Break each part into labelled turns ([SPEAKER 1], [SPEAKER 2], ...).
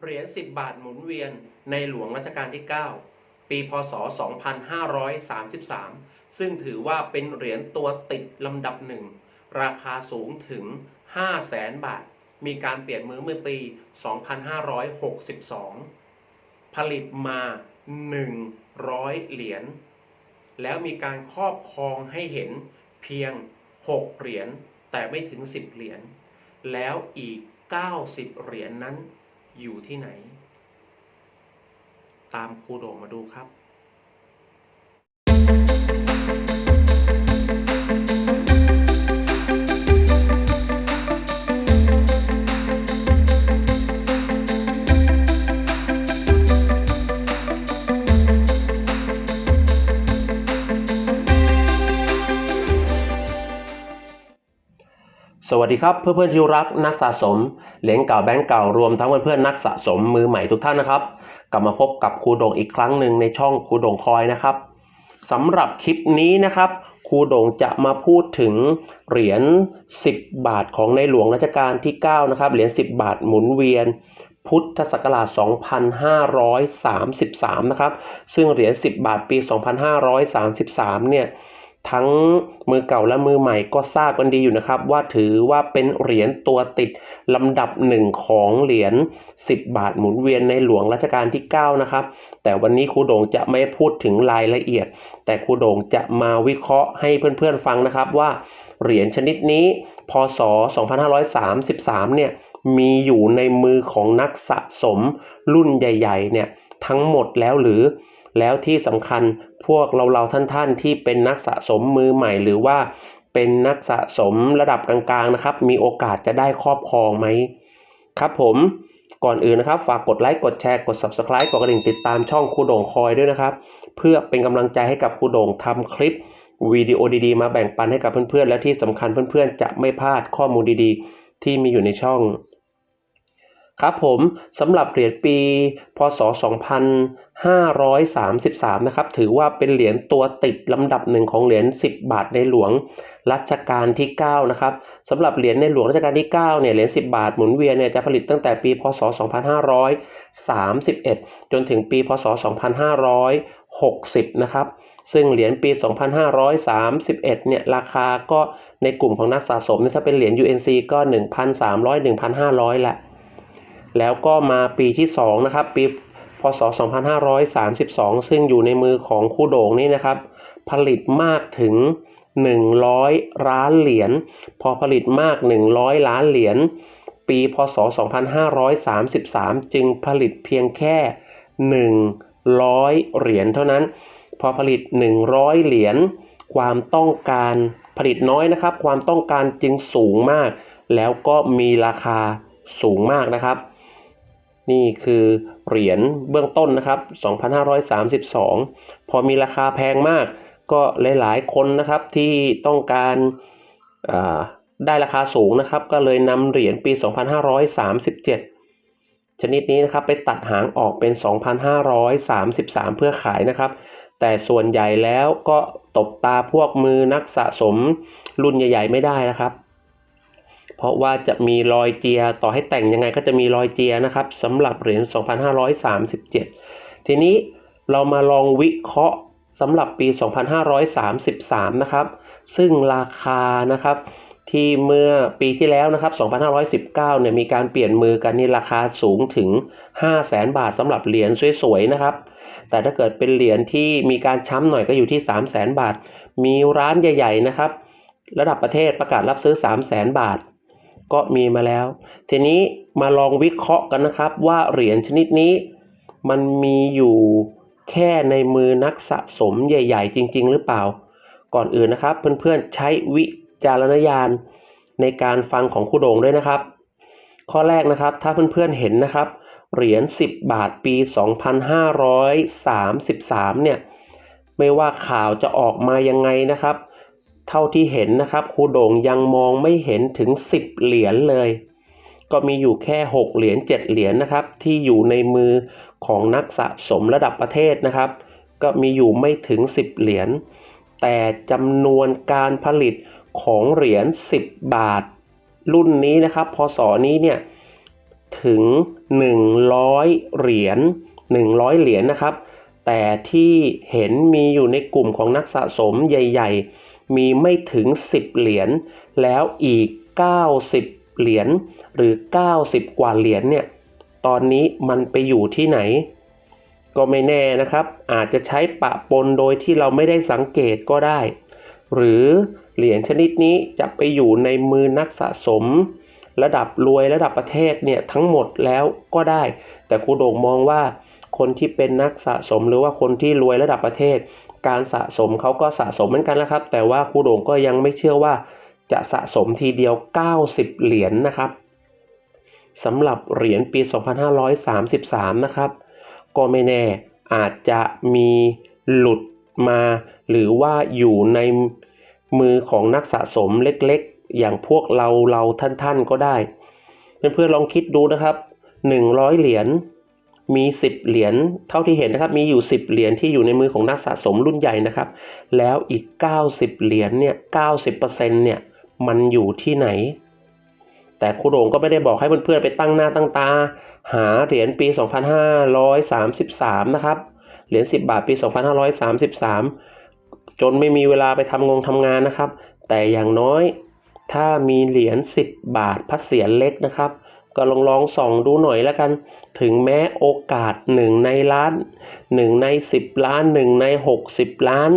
[SPEAKER 1] เหรียญ 10 บาทหมุนเวียนในหลวงรัชกาลที่ 9 ปีพศ 2533 ซึ่งถือว่าเป็นเหรียญตัวติดลำดับหนึ่ง ราคาสูงถึง5 0 0แสนบาท มีการเปลี่ยนมือเมื่อปี 2562 ผลิตมา 100 เหรียญ แล้วมีการครอบครองให้เห็นเพียง 6 เหรียญ แต่ไม่ถึง 10 เหรียญ แล้วอีก 90 เหรียญนนั้น อยู่ที่ไหน ตามครูโด่งมาดูครับ วัสดีครับเพื่อนๆที่รักนักสะสม เหรียญเก่าแบงก์เก่ารวมทั้งเพื่อนๆนักสะสมมือใหม่ทุกท่านนะครับ กลับมาพบกับครูโด่งอีกครั้งหนึ่งในช่องครูโด่งคอยนะครับสำหรับคลิปนี้นะครับครูโด่งจะมาพูดถึงเหรียญ10 บาทของในหลวงรัชกาลที่9นะครับเหรียญ10 บาทหมุนเวียน พุทธศักราช 2533 นะครับ ซึ่งเหรียญ10 บาทปี 2533 เนี่ย ทั้งมือเก่าและมือใหม่ก็ทราบกันดีอยู่นะครับ ว่าถือว่าเป็นเหรียญตัวติดลำดับหนึ่งของเหรียญ10 บาทหมุนเวียนในหลวงรัชกาลที่ 9 นะครับ แต่วันนี้ครูโด่งจะไม่พูดถึงรายละเอียด แต่ครูโด่งจะมาวิเคราะห์ให้เพื่อนๆฟังนะครับว่าเหรียญชนิดนี้ พศ 2533 เนี่ยมีอยู่ในมือของนักสะสมรุ่นใหญ่ๆเนี่ยทั้งหมดแล้วหรือแล้วที่สำคัญ พวกเราๆท่านๆที่เป็นนักสะสมมือใหม่ หรือว่าเป็นนักสะสมระดับกลางๆนะครับ มีโอกาสจะได้ครอบครองไหมครับผมก่อนอื่นนะครับ ฝากกดไลค์กดแชร์กด subscribe กดกระดิ่งติดตามช่องครูโด่งคอยด้วยนะครับ เพื่อเป็นกำลังใจให้กับครูโด่งทำคลิปวิดีโอดีๆ มาแบ่งปันให้กับเพื่อนๆ และที่สำคัญเพื่อนๆ จะไม่พลาดข้อมูลดีๆ ที่มีอยู่ในช่อง ครับผมสำหรับเหรียญปี พศ 2533 นะครับ ถือว่าเป็นเหรียญตัวติดลำดับหนึ่งของเหรียญ 10 บาทในหลวงรัชกาลที่ 9 นะครับสำหรับเหรียญในหลวงรัชกาลที่ 9 เนี่ยเหรียญ 10 บาทหมุนเวียนเนี่ยจะผลิตตั้งแต่ปี พศ 2531 จนถึงปี พศ 2560 นะครับ ซึ่งเหรียญปี 2531 เนี่ยราคาก็ในกลุ่มของนักสะสมเนี่ยถ้าเป็นเหรียญ UNC ก็ 1,300 1,500แหละ แล้วก็มาปีที่2นะครับปีพศ 2532 ซึ่งอยู่ในมือของคู่โด่งนี่นะครับ ผลิตมากถึง 100 ล้านเหรียญพอผลิตมาก 100 ล้านเหรียญปีพศ 2533 จึงผลิตเพียงแค่ 100 เหรียญเท่านั้น พอผลิต 100 เหรียญความต้องการผลิตน้อยนะครับ ความต้องการจึงสูงมาก แล้วก็มีราคาสูงมากนะครับ นี่คือเหรียญเบื้องต้นนะครับ 2532 พอมีราคาแพงมาก ก็หลายๆ คนนะครับที่ต้องการได้ราคาสูงนะครับ ก็เลยนำเหรียญปี 2537 ชนิดนี้นะครับไปตัดหางออกเป็น 2,533 เพื่อขายนะครับ แต่ส่วนใหญ่แล้วก็ตบตาพวกมือนักสะสมรุ่นใหญ่ ๆ ไม่ได้นะครับ เพราะว่าจะมีรอยเจียต่อให้แต่งยังไงก็จะมีรอยเจียนะครับสำหรับเหรียญ 2537 ทีนี้เรามาลองวิเคราะห์สำหรับปี 2533 นะครับ ซึ่งราคานะครับที่เมื่อปีที่แล้วนะครับ 2519 เนี่ยมีการเปลี่ยนมือกันนี่ราคาสูงถึง 500,000 บาทสำหรับเหรียญสวยๆ นะครับ แต่ถ้าเกิดเป็นเหรียญที่มีการช้ำหน่อยก็อยู่ที่ 300,000 บาท มีร้านใหญ่ ๆ นะครับ ระดับประเทศประกาศรับซื้อ 300,000 บาท ก็มีมาแล้ว ทีนี้มาลองวิเคราะห์กันนะครับ ว่าเหรียญชนิดนี้ มันมีอยู่แค่ในมือนักสะสมใหญ่ ๆ จริง ๆ หรือเปล่า ก่อนอื่นนะครับ เพื่อนๆใช้วิจารณญาณในการฟังของครูโด่งด้วยนะครับ ข้อแรกนะครับถ้าเพื่อนๆเห็นนะครับเหรียญ10 บาทปี 2533 เนี่ย ไม่ว่าข่าวจะออกมายังไงนะครับ เท่าที่เห็นนะครับครูโด่งยังมองไม่เห็นถึง 10 เหรียญเลย ก็มีอยู่แค่ 6 เหรียญ7เหรียญนะครับ ที่อยู่ในมือของนักสะสมระดับประเทศนะครับ ก็มีอยู่ไม่ถึง 10 เหรียญแต่จำนวนการผลิตของเหรียญ10 บาท รุ่นนี้นะครับพศนี้เนี่ยถึง 100 เหรียญ100 เหรียญนะครับ แต่ที่เห็นมีอยู่ในกลุ่มของนักสะสมใหญ่ ๆ มีไม่ถึง 10 เหรียญแล้วอีก 90 เหรียญหรือ 90 กว่าเหรียญเนี่ยตอนนี้มันไปอยู่ที่ไหน ก็ไม่แน่นะครับ อาจจะใช้ปะปนโดยที่เราไม่ได้สังเกตก็ได้ หรือเหรียญชนิดนี้จะไปอยู่ในมือนักสะสม ระดับรวยระดับประเทศเนี่ยทั้งหมดแล้วก็ได้ แต่ครูโด่งมองว่า คนที่เป็นนักสะสมหรือว่าคนที่รวยระดับประเทศ การสะสมเขาก็สะสมเหมือนกันนะครับ แต่ว่าครูโด่งก็ยังไม่เชื่อว่าจะสะสมทีเดียว 90 เหรียญนนะครับสำหรับเหรียญปี 2533 นะครับ ก็ไม่แน่อาจจะมีหลุดมา หรือว่าอยู่ในมือของนักสะสมเล็กๆ อย่างพวกเราเราท่านๆก็ได้ เพื่อนๆลองคิดดูนะครับ 100 เหรียญ มี 10 เหรียญเท่าที่เห็นนะครับ มีอยู่ 10 เหรียญที่อยู่ในมือของนักสะสมรุ่นใหญ่นะครับ แล้วอีก 90 เหรียญเนี่ย90%เนี่ยมันอยู่ที่ไหน แต่ครูโด่งก็ไม่ได้บอกให้เพื่อนๆไปตั้งหน้าตั้งตา หาเหรียญปี 2533 นะครับ เหรียญ10 บาทปี 2533 จนไม่มีเวลาไปทำงงทำงานนะครับ แต่อย่างน้อยถ้ามีเหรียญ10 บาทพัดเสียเล็กนะครับ ก็ลองลองส่องดูหน่อยแล้วกัน ถึงแม้โอกาส1ในล้าน1ใน10ล้าน1ใน60ล้าน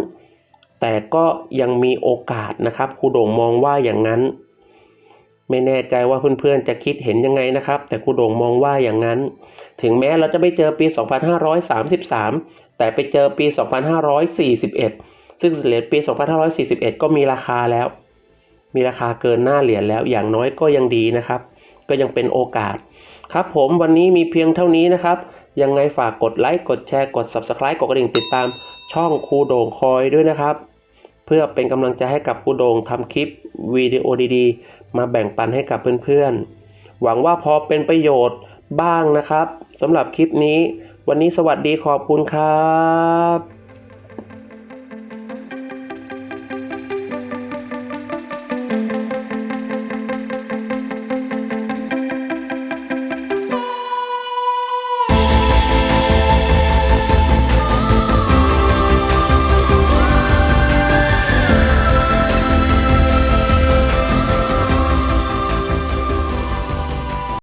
[SPEAKER 1] แต่ก็ยังมีโอกาสนะครับครูโด่งมองว่าอย่างนั้น ไม่แน่ใจว่าเพื่อนๆจะคิดเห็นยังไงนะครับ แต่ครูโด่งมองว่าอย่างนั้น ถึงแม้เราจะไม่เจอปี 2533 แต่ไปเจอปี 2541 ซึ่งเหรียญปี 2541 ก็มีราคาแล้ว มีราคาเกินหน้าเหรียญแล้วอย่างน้อยก็ยังดีนะครับ ก็ยังเป็นโอกาส ครับผมวันนี้มีเพียงเท่านี้นะครับ ยังไงฝากกดไลค์กดแชร์กด Subscribe กดกระดิ่งติดตามช่องครูโด่งคอยด้วยนะครับ เพื่อเป็นกำลังใจให้กับครูโด่งทำคลิปวิดีโอดีๆ มาแบ่งปันให้กับเพื่อนๆ หวังว่าพอเป็นประโยชน์บ้างนะครับสำหรับคลิปนี้ วันนี้สวัสดีขอบคุณครับ